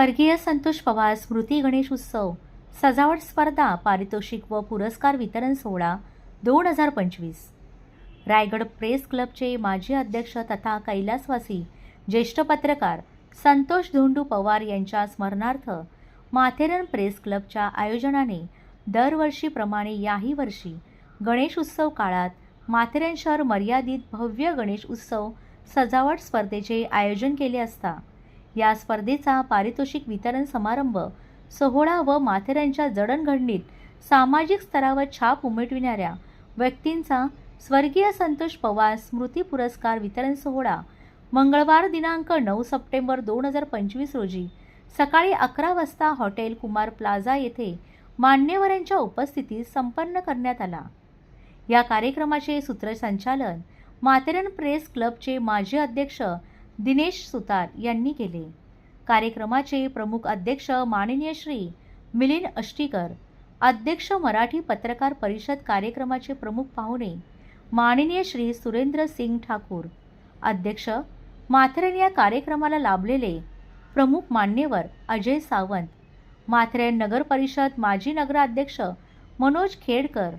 स्वर्गीय संतोष पवार स्मृती गणेश उत्सव सजावट स्पर्धा पारितोषिक व पुरस्कार वितरण सोहळा दोन हजार पंचवीस. रायगड प्रेस क्लबचे माजी अध्यक्ष तथा कैलासवासी ज्येष्ठ पत्रकार संतोष धोंडू पवार यांच्या स्मरणार्थ माथेरन प्रेस क्लबच्या आयोजनाने दरवर्षीप्रमाणे याही वर्षी गणेश उत्सव काळात माथेरन शहर मर्यादित भव्य गणेश उत्सव सजावट स्पर्धेचे आयोजन केले असता या स्पर्धेचा पारितोषिक वितरण समारंभ सोहळा व माथेरांच्या जडणघडणीत सामाजिक स्तरावर छाप उमटविणाऱ्या व्यक्तींचा स्वर्गीय संतोष पवार स्मृती पुरस्कार वितरण सोहळा मंगळवार दिनांक नऊ सप्टेंबर दोन हजार पंचवीस रोजी सकाळी अकरा वाजता हॉटेल कुमार प्लाझा येथे मान्यवरांच्या उपस्थितीत संपन्न करण्यात आला. या कार्यक्रमाचे सूत्रसंचालन माथेरन प्रेस क्लबचे माजी अध्यक्ष दिनेश सुतार यांनी केले. कार्यक्रमाचे प्रमुख अध्यक्ष माननीय श्री मिलिंद अष्टीकर अध्यक्ष मराठी पत्रकार परिषद कार्यक्रमाचे प्रमुख पाहुणे माननीय श्री सुरेंद्र सिंग ठाकूर अध्यक्ष माथेरन या कार्यक्रमाला लाभलेले प्रमुख मान्यवर अजय सावंत माथेरन नगर परिषद माजी नगराध्यक्ष मनोज खेडकर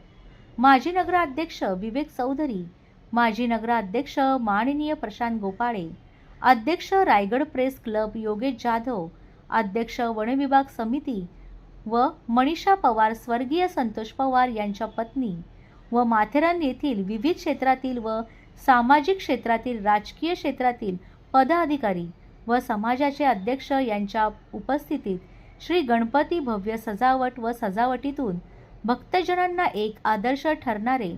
माजी नगराध्यक्ष विवेक चौधरी माजी नगराध्यक्ष माननीय प्रशांत गोपाळे अध्यक्ष रायगड प्रेस क्लब योगेश जाधव अध्यक्ष वनविभाग समिती व मनीषा पवार स्वर्गीय संतोष पवार यांच्या पत्नी व माथेरान येथील विविध क्षेत्रातील व सामाजिक क्षेत्रातील राजकीय क्षेत्रातील पदाधिकारी व समाजाचे अध्यक्ष यांच्या उपस्थितीत श्री गणपती भव्य सजावट व सजावटीतून भक्तजनांना एक आदर्श ठरणारे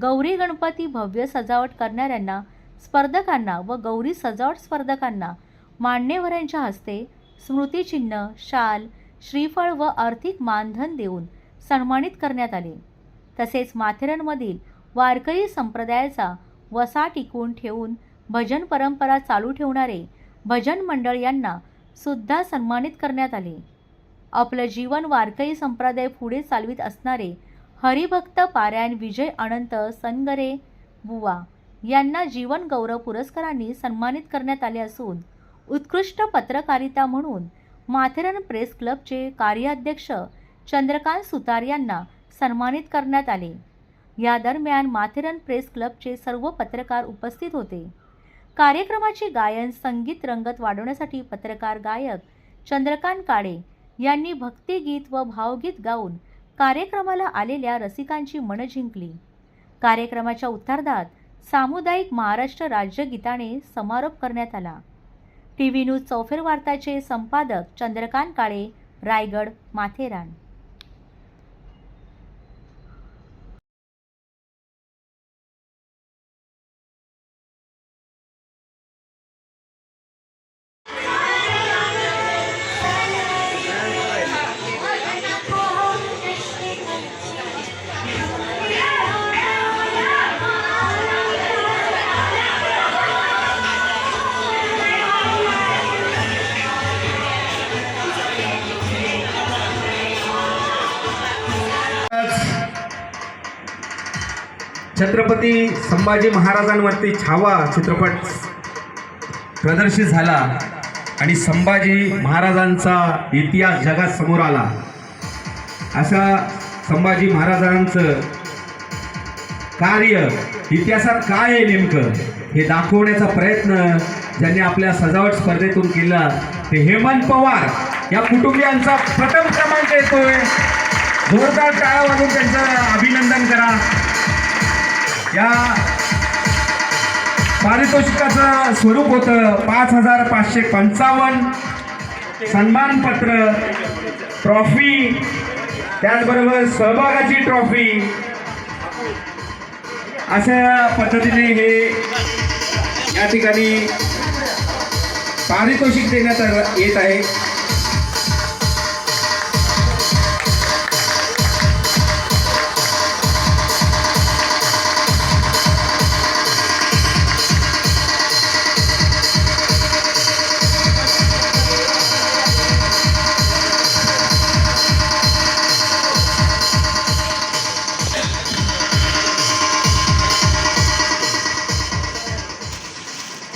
गौरी गणपती भव्य सजावट करणाऱ्यांना स्पर्धकांना व गौरी सजावट स्पर्धकांना मान्यवरांच्या हस्ते स्मृतिचिन्ह शाल श्रीफळ व आर्थिक मानधन देऊन सन्मानित करण्यात आले. तसेच माथेरानमधील वारकरी संप्रदायाचा वसा टिकवून ठेवून भजन परंपरा चालू ठेवणारे भजन मंडळ यांना सुद्धा सन्मानित करण्यात आले. आपलं जीवन वारकरी संप्रदाय पुढे चालवित असणारे हरिभक्त पारायण विजय अनंत सनगरे बुवा. यांना जीवन गौरव पुरस्कारांनी सन्मानित करण्यात आले असून उत्कृष्ट पत्रकारिता म्हणून माथेरन प्रेस क्लबचे कार्याध्यक्ष चंद्रकांत सुतार यांना सन्मानित करण्यात आले. या दरम्यान माथेरन प्रेस क्लबचे सर्व पत्रकार उपस्थित होते. कार्यक्रमाचे गायन संगीत रंगत वाढवण्यासाठी पत्रकार गायक चंद्रकांत काळे यांनी भक्तिगीत व भावगीत गाऊन कार्यक्रमाला आलेल्या रसिकांची मनं जिंकली. कार्यक्रमाच्या उत्तरार्धात सामुदायिक महाराष्ट्र राज्यगीताने समारोप करण्यात आला. टी व्ही न्यूज चौफेर वार्ताचे संपादक चंद्रकांत काळे रायगड माथेरान. छत्रपती संभाजी महाराजांवरती छावा चित्रपट प्रदर्शित झाला आणि संभाजी महाराजांचा इतिहास जगात समोर आला. असा संभाजी महाराजांचं कार्य इतिहासात काय आहे नेमकं हे दाखवण्याचा प्रयत्न ज्यांनी आपल्या सजावट स्पर्धेतून केला ते हेमंत पवार या कुटुंबियांचा प्रथम क्रमांक येतोय. जोरदार टाळा वाजून त्यांचं अभिनंदन करा. या पारितोषिकाचं स्वरूप होतं पाच हजार पाचशे पंचावन्न. सन्मानपत्र ट्रॉफी त्याचबरोबर सहभागाची ट्रॉफी. अशा पद्धतीने हे या ठिकाणी पारितोषिक देण्यात येत आहे.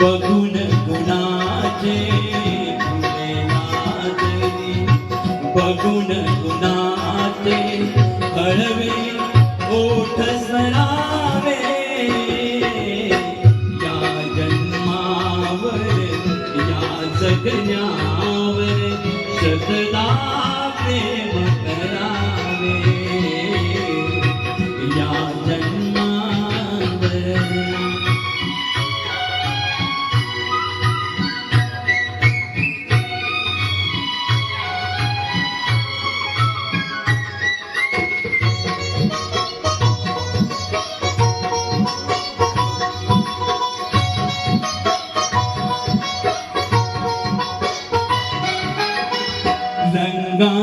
बघून गुणाचे फुलेला जरी बघून गुणाचे हळवे ओठ सरावे. या जन्मावर या जगण्यावर सतदा प्रेम करावे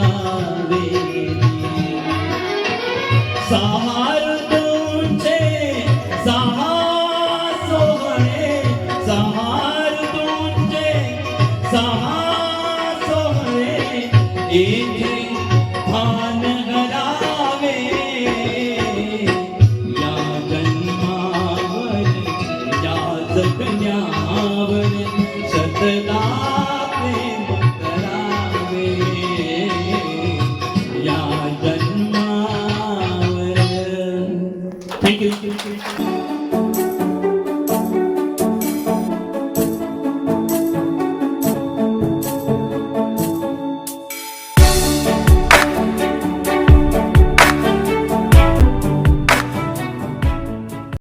Rambe Thank you.